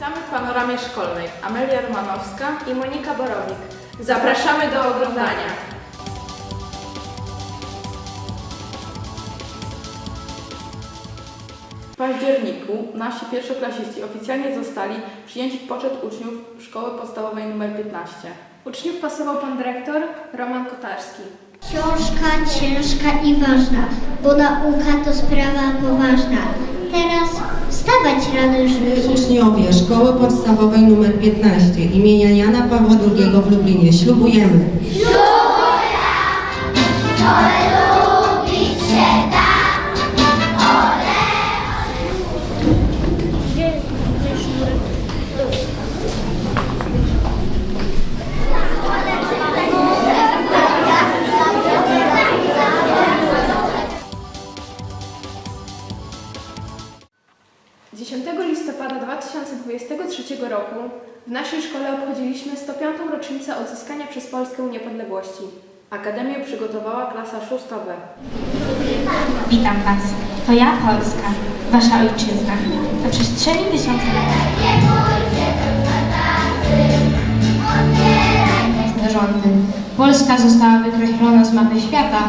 Witamy w panoramie szkolnej. Amelia Romanowska. i Monika Borowik. Zapraszamy do oglądania. W październiku nasi pierwszoklasiści oficjalnie zostali przyjęci w poczet uczniów Szkoły Podstawowej nr 15. Uczniów pasował pan dyrektor Roman Kotarski. Książka ciężka i ważna, bo nauka to sprawa poważna. Teraz wstawać rano żyć. Uczniowie Szkoły Podstawowej nr 15 imienia Jana Pawła II w Lublinie ślubujemy. Z 10 listopada 2023 roku w naszej szkole obchodziliśmy 105. rocznicę odzyskania przez Polskę niepodległości. Akademię przygotowała klasa 6B. Witam Was. To ja, Polska, Wasza ojczyzna. Na przestrzeni tysiąca lat. Rządy. Polska została wykreślona z mapy świata,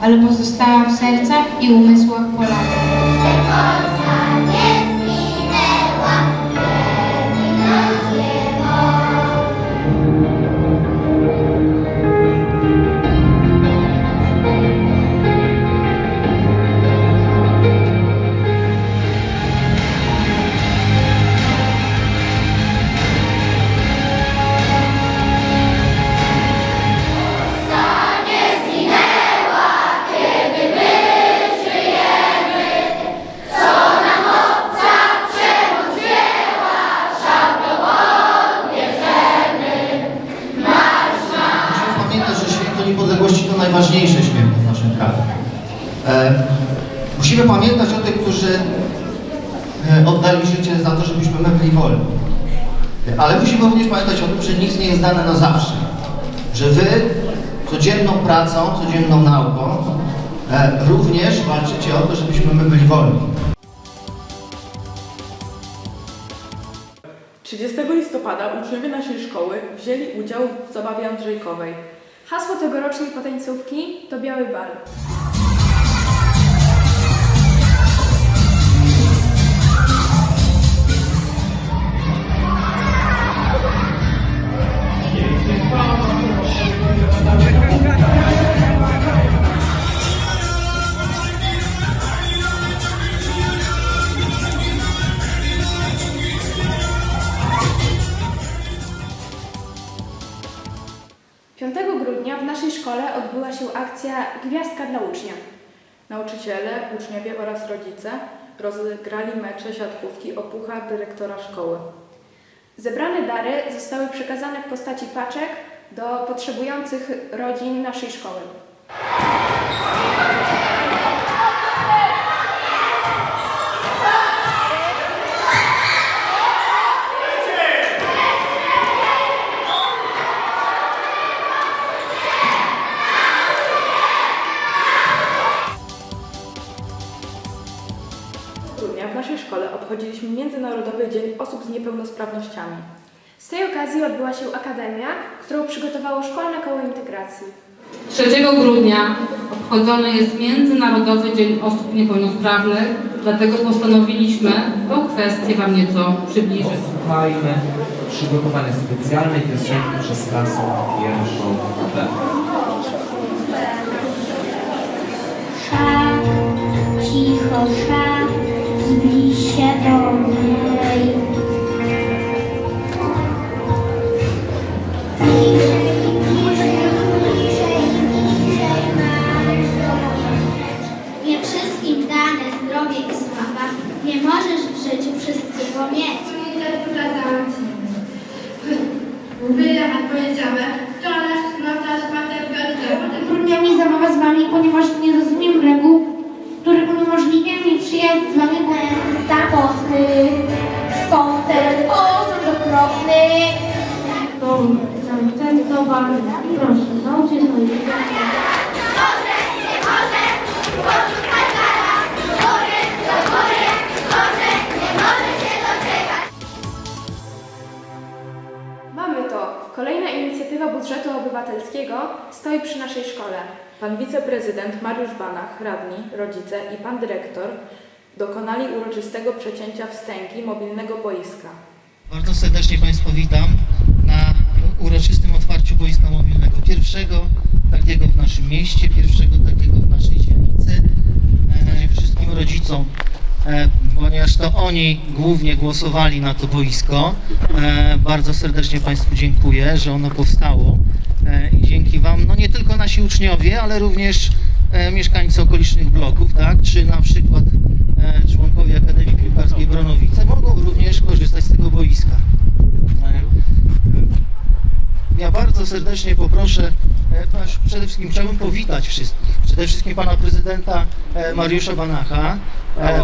ale pozostała w sercach i umysłach Polaków. Oddali życie za to, żebyśmy my byli wolni. Ale musimy również pamiętać o tym, że nic nie jest dane na zawsze. Że wy codzienną pracą, codzienną nauką e, również walczycie o to, żebyśmy my byli wolni. 30 listopada uczniowie naszej szkoły wzięli udział w zabawie Andrzejkowej. Hasło tegorocznej potańcówki to Biały Bal. Dla ucznia. Nauczyciele, uczniowie oraz rodzice rozegrali mecze siatkówki o puchar dyrektora szkoły. Zebrane dary zostały przekazane w postaci paczek do potrzebujących rodzin naszej szkoły. Niepełnosprawnościami. Z tej okazji odbyła się akademia, którą przygotowało Szkolne Koło Integracji. 3 grudnia obchodzony jest Międzynarodowy Dzień Osób Niepełnosprawnych, dlatego postanowiliśmy tą kwestię Wam nieco przybliżyć. Posłuchajmy przygotowanej specjalnej piosenki przez klasę pierwszą B. Cicho szach, postny, koncert osób okropny. To ten towar, proszę, nauczyć mojego. Mamy to. Kolejna inicjatywa budżetu obywatelskiego stoi przy naszej szkole. Pan wiceprezydent Mariusz Banach, radni, rodzice i pan dyrektor dokonali uroczystego przecięcia wstęgi mobilnego boiska. Bardzo serdecznie Państwa witam na uroczystym otwarciu boiska mobilnego. Pierwszego takiego w naszym mieście, pierwszego takiego w naszej dzielnicy. E, wszystkim rodzicom, e, ponieważ to oni głównie głosowali na to boisko. E, bardzo serdecznie Państwu dziękuję, że ono powstało. I dzięki Wam, no nie tylko nasi uczniowie, ale również mieszkańcy okolicznych bloków, tak? Czy na przykład członkowie Akademii Piłkarskiej Bronowice mogą również korzystać z tego boiska. E, Ja bardzo serdecznie poproszę, e, przede wszystkim chciałbym powitać wszystkich. Przede wszystkim pana prezydenta e, Mariusza Banacha, e,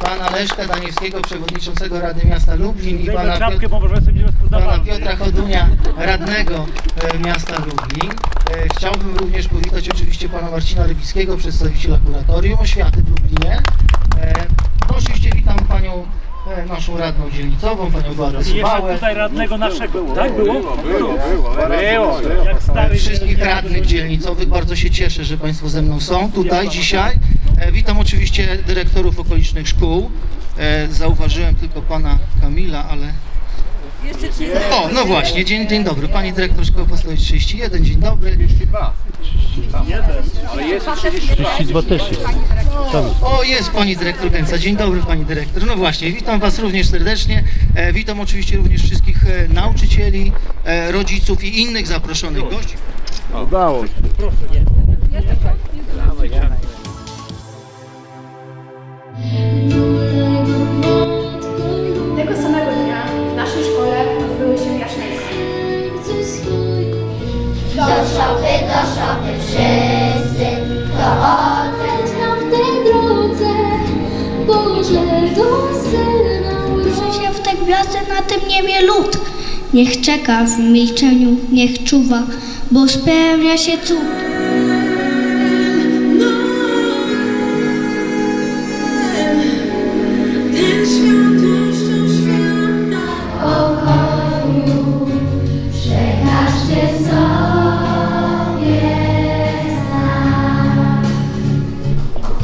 pana Leszka Daniewskiego, przewodniczącego Rady Miasta Lublin i pana, Piotr, pana Piotra Chodunia, radnego e, miasta Lublin. E, Chciałbym również powitać oczywiście pana Marcina Rybickiego, przedstawiciela kuratorium oświaty w Lublinie. E, No oczywiście witam panią e, naszą radną dzielnicową, panią Barę Subałę. tutaj radnego naszego, tak było? Było, było, było. Jak E, stary wszystkich radnych dzielnicowych. Bardzo się cieszę, że Państwo ze mną są tutaj dzisiaj. Witam oczywiście dyrektorów okolicznych szkół. Zauważyłem tylko pana Kamila, ale... O, no właśnie, dzień, dzień dobry. Pani dyrektor Szkoły Podstawowej 31, dzień dobry. O, jest pani dyrektor Gęca. Dzień dobry pani dyrektor. No właśnie, witam was również serdecznie. E, witam oczywiście również wszystkich e, nauczycieli, e, rodziców i innych zaproszonych gości. Tego Proszę się w te gwiazdy na tym niebie lud. Niech czeka w milczeniu, niech czuwa, bo spełnia się cud.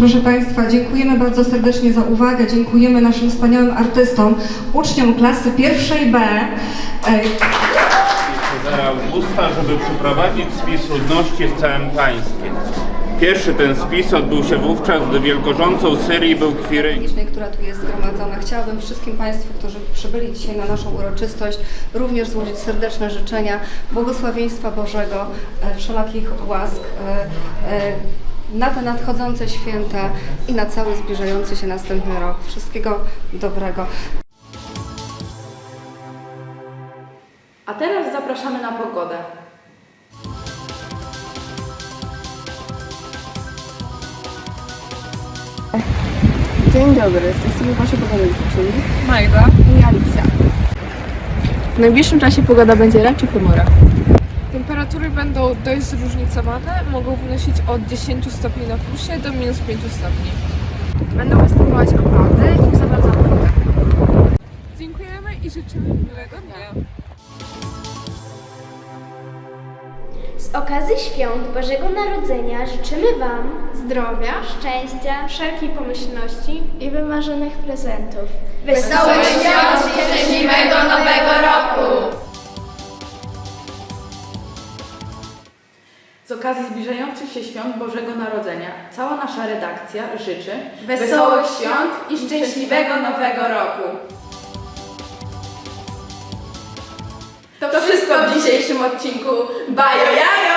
Proszę Państwa, dziękujemy bardzo serdecznie za uwagę. Dziękujemy naszym wspaniałym artystom, uczniom klasy pierwszej B. E, Zabrał usta, żeby przeprowadzić spis ludności w całym państwie. Pierwszy ten spis odbył się wówczas, gdy wielkorządcą Syrii był Kwirynik. która tu jest zgromadzona. Chciałabym wszystkim Państwu, którzy przybyli dzisiaj na naszą uroczystość, również złożyć serdeczne życzenia błogosławieństwa Bożego, e, wszelakich łask e, e, na te nadchodzące święta i na cały zbliżający się następny rok. Wszystkiego dobrego. A teraz zapraszamy na pogodę. Dzień dobry, jesteśmy Wasze pogadaliczyni. Majda i Alicja. W najbliższym czasie pogoda będzie raczej pomora. Temperatury będą dość zróżnicowane, mogą wynosić od 10 stopni na plusie do minus 5 stopni. Będą występować opady i wodę. Dziękujemy i życzymy miłego dnia. Z okazji świąt Bożego Narodzenia życzymy Wam zdrowia, szczęścia, wszelkiej pomyślności i wymarzonych prezentów. Wesołych świąt i szczęśliwego Nowego Roku! Z okazji zbliżających się świąt Bożego Narodzenia cała nasza redakcja życzy Wesołych świąt i szczęśliwego Nowego Roku! To wszystko w dzisiejszym odcinku Bajo Jajo!